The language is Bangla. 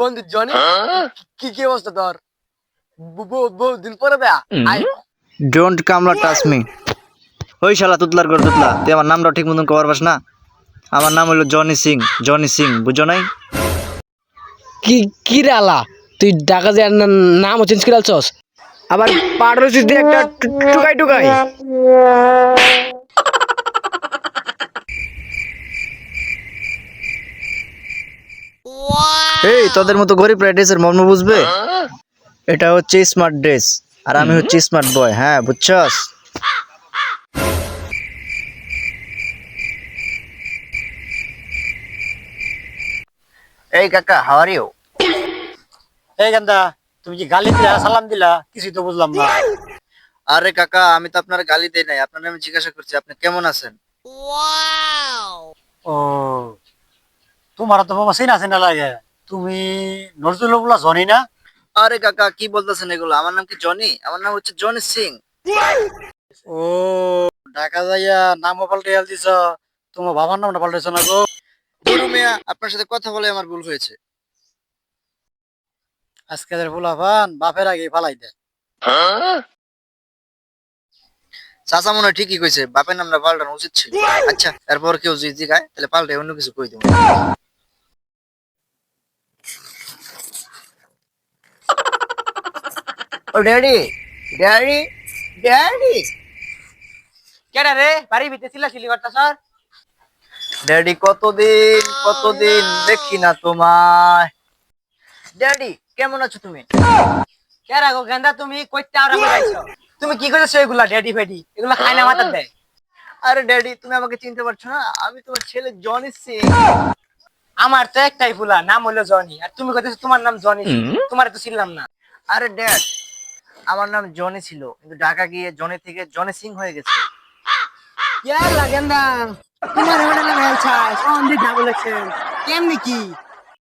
বন্ধু জনি কি কি অবস্থা তোর দিন পরে দেয়া ডোন্ট কামলা টাচ মি ওই শালা তুতলার করে তুতলা তুই আমার নামটা ঠিক মতন কবার পাস না আমার নাম হলো জনি সিং জনি সিং বুঝো নাই কি কি রে আলা তুই ঢাকা যে নাম চেঞ্জ করে আলছস? আবার পাড়রসি দিয়ে একটা টুকাই টুকাই। এই তোদের মতো গরিব ড্রেসের মর্ম বুঝবে? এটা হচ্ছে স্মার্ট ড্রেস আর আমি হচ্ছে স্মার্ট বয় হ্যাঁ বুঝছস? এই কাকা হাউ আর ইউ এই গান্দা তুমি কি গালি দিলা সালাম দিলা? কিছুই তো বুঝলাম না। আরে কাকা আমি তো আপনার গালি দেই নাই। আপনার আমি জিজ্ঞাসা করছি আপনি কেমন আছেন? ও তোমার তো বাবা লাগে। তুমি নজরুল বলা জনি না? আরে কাকা কি বলতেছেন এগুলো? আমার নাম কি জনি? আমার নাম হচ্ছে জনি সিং। ও ঢাকা যাইয়া নামও পাল্টে দিছ। তোমার বাবার নামটা পাল্টেছ না গো। আপনার সাথে কথা বলে আমার ভুল হয়েছে। আজকে ফুলাফান বাপের আগে ফালাই দেয়। চাচা মনে ঠিকই কইছে, বাপের নামটা পাল্টানো উচিত ছিল। আচ্ছা এরপর কেউ যদি জিগায় তাহলে অন্য কিছু কই দেবো? Daddy daddy daddy. কেডা রে বাড়ি ছিলা ছিলি করতা স্যার ড্যাডি, কতদিন কতদিন দেখি না তোমায়। ড্যাডি কেমন আছো তুমি? গেন্দা তুমি? কইতে আরা তুমি কি করেছ এগুলা ড্যাডি ফেডি এগুলা খাই না মাথার দেয়। আরে ড্যাডি তুমি আমাকে চিনতে পারছ না? আমি তোমার ছেলে জনি সিং। আমার তো একটাই ফুলা নাম হলো জনি। আর তুমি কইতেছো তোমার নাম জনি তোমার তো ছিলাম না। আরে ড্যাড আমার নাম জনি ছিল কিন্তু ঢাকা গিয়ে জনি থেকে জনি সিং হয়ে গেছে। তোমার কেমনি কি?